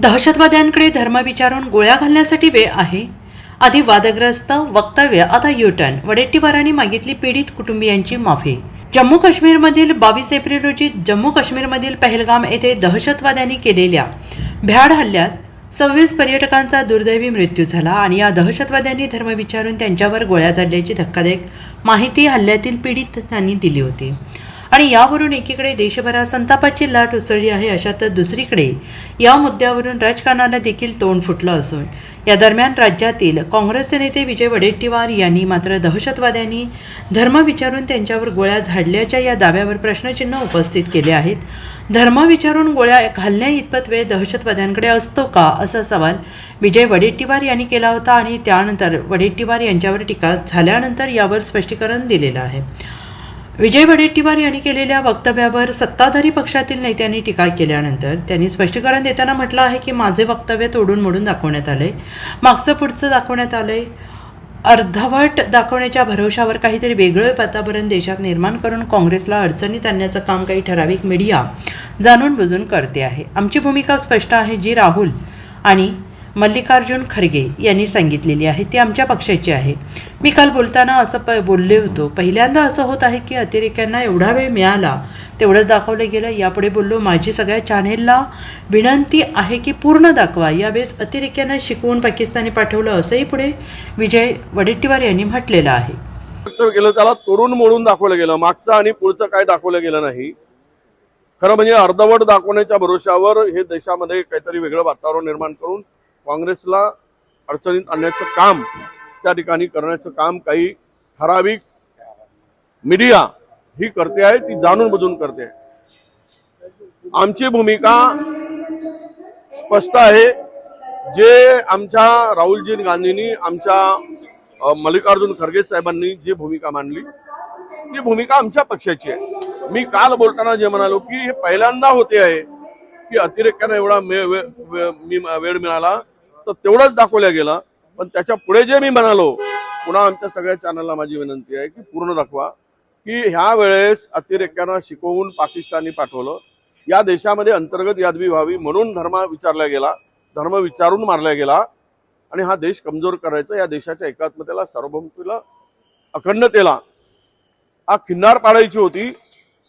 दहशतवाद्यांकडे धर्म विचारून गोळ्या घालण्यासाठी वेळ आहे. आधी वादग्रस्त वक्तव्य आता युटर्न वडेट्टीवारांनी मागितली पीडित कुटुंबियांची माफी. जम्मू काश्मीरमधील बावीस एप्रिल रोजी जम्मू काश्मीरमधील पहलगाम येथे दहशतवाद्यांनी केलेल्या भ्याड हल्ल्यात सव्वीस पर्यटकांचा दुर्दैवी मृत्यू झाला आणि या दहशतवाद्यांनी धर्म विचारून त्यांच्यावर गोळ्या झाडल्याची धक्कादायक माहिती हल्ल्यातील पीडितांनी दिली होती. आणि यावरून एकीकडे देशभरात संतापाची लाट उसळली आहे अशातच दुसरीकडे या मुद्द्यावरून राजकारणाला देखील तोंड फुटलं असून या दरम्यान राज्यातील काँग्रेसचे नेते विजय वडेट्टीवार यांनी मात्र दहशतवाद्यांनी धर्म विचारून त्यांच्यावर गोळ्या झाडल्याच्या या दाव्यावर प्रश्नचिन्ह उपस्थित केले आहेत. धर्म विचारून गोळ्या घालण्या इतपत वेळ दहशतवाद्यांकडे असतो का असा सवाल विजय वडेट्टीवार यांनी केला होता आणि त्यानंतर वडेट्टीवार यांच्यावर टीका झाल्यानंतर यावर स्पष्टीकरण दिलेलं आहे. विजय वडेट्टीवार यांनी केलेल्या वक्तव्यावर सत्ताधारी पक्षातील नेत्यांनी टीका केल्यानंतर त्यांनी स्पष्टीकरण देताना म्हटलं आहे की माझे वक्तव्य तोडून मोडून दाखवण्यात आले. मागचं पुढचं दाखवण्यात आले. अर्धवट दाखवण्याच्या भरोशावर काहीतरी वेगळं वातावरण देशात निर्माण करून काँग्रेसला अडचणीत आणण्याचं काम काही ठराविक मीडिया जाणून बुजून करते आहे. आमची भूमिका स्पष्ट आहे जी राहुल आणि मल्लिकार्जुन खरगे यांनी सांगितलेली आहे ती आमच्या पक्षाची आहे. मी काल बोलताना असं प बोलले होतो पहिल्यांदा असं होत आहे की अतिरेक्यांना एवढा वेळ मिळाला तेवढंच दाखवलं गेलं यापुढे बोललो माझी सगळ्या चॅनेलला विनंती आहे की पूर्ण दाखवा यावेळेस अतिरेक्यांना शिकवून पाकिस्तानी पाठवलं असंही पुढे विजय वडेट्टीवार यांनी म्हटलेलं आहे. वक्तव्य केलं त्याला तोडून मोडून दाखवलं गेलं मागचं आणि पुढचं काय दाखवलं गेलं नाही. खरं म्हणजे अर्धवट दाखवण्याच्या भरोशावर हे देशामध्ये काहीतरी वेगळं वातावरण निर्माण करून काँग्रेसला अडचणीत आणण्याचं काम त्या ठिकाणी करण्याचं काम काही ठराविक मीडिया ही करते आहे ती जाणून बुजून करते आहे. आमची भूमिका स्पष्ट आहे. जे आमच्या राहुलजी गांधींनी आमच्या मल्लिकार्जुन खरगे साहेबांनी जी भूमिका मांडली ती भूमिका आमच्या पक्षाची आहे. मी काल बोलताना जे म्हणालो की हे पहिल्यांदा होते आहे. की अतिरेक्यानं एवढा वे- मी- वेळ मिळाला तर तेवढंच दाखवल्या गेला. पण त्याच्या पुढे जे मी म्हणालो पुन्हा आमच्या सगळ्या चॅनलला माझी विनंती आहे की पूर्ण दाखवा की ह्या वेळेस अतिरेक्यांना शिकवून पाकिस्तानी पाठवलं. या देशामध्ये अंतर्गत यादवी व्हावी म्हणून धर्म विचारला गेला धर्म विचारून मारला गेला. आणि हा देश कमजोर करायचा या देशाच्या एकात्मतेला सार्वभौमतेला अखंडतेला. हा खिन्नार पाडायची होती.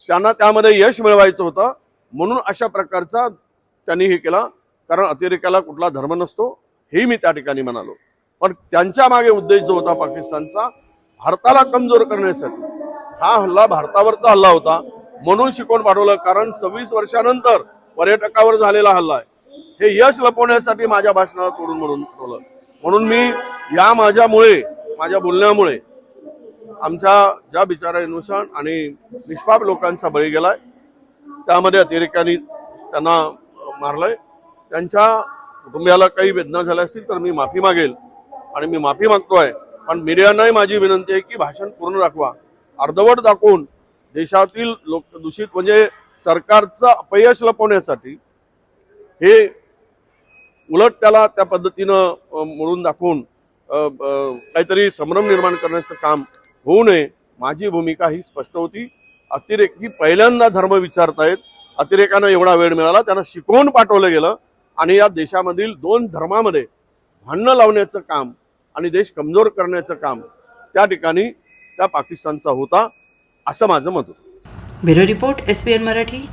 त्यांना त्यामध्ये यश मिळवायचं होतं. म्हणून अशा प्रकारचा त्यांनी हे केला. कारण अतिरेक्याला कुठला धर्म नसतो हेही मी त्या ठिकाणी म्हणालो. पण त्यांच्या मागे उद्देश जो होता पाकिस्तानचा भारताला कमजोर करण्यासाठी. हा हल्ला भारतावरचा हल्ला होता. म्हणून शिकवून पाठवलं. कारण सव्वीस वर्षानंतर पर्यटकावर झालेला हल्ला आहे. हे यश लपवण्यासाठी माझ्या भाषणाला तोडून म्हणून ठेवलं. म्हणून मी या माझ्यामुळे माझ्या बोलण्यामुळे आमच्या ज्या बिचारा इनोसंट आणि निष्पाप लोकांचा बळी गेलाय. त्यामध्ये अतिरेक्यांनी त्यांना मारलंय. त्यांच्या कुटुंबियाला काही वेदना झाल्या असतील तर मी माफी मागेल आणि मी माफी मागतोय. पण मीडियानाही माझी विनंती आहे की भाषण पूर्ण दाखवा. अर्धवट दाखवून देशातील लोक दूषित म्हणजे सरकारचं अपयश लपवण्यासाठी हे उलट त्याला त्या पद्धतीनं मोडून दाखवून काहीतरी संभ्रम निर्माण करण्याचं काम होऊ नये. माझी भूमिका ही स्पष्ट होती. अतिरेकी पहिल्यांदा धर्म विचारतायत. अतिरेकानं एवढा वेळ मिळाला त्यांना शिकवून पाठवलं गेलं. आणि या देशामधील दोन धर्मामध्ये भांडणं लावण्याचं काम आणि देश कमजोर करण्याचं काम त्या ठिकाणी त्या पाकिस्तानचा होता असं माझं मत होतं. Bureau report S Marathi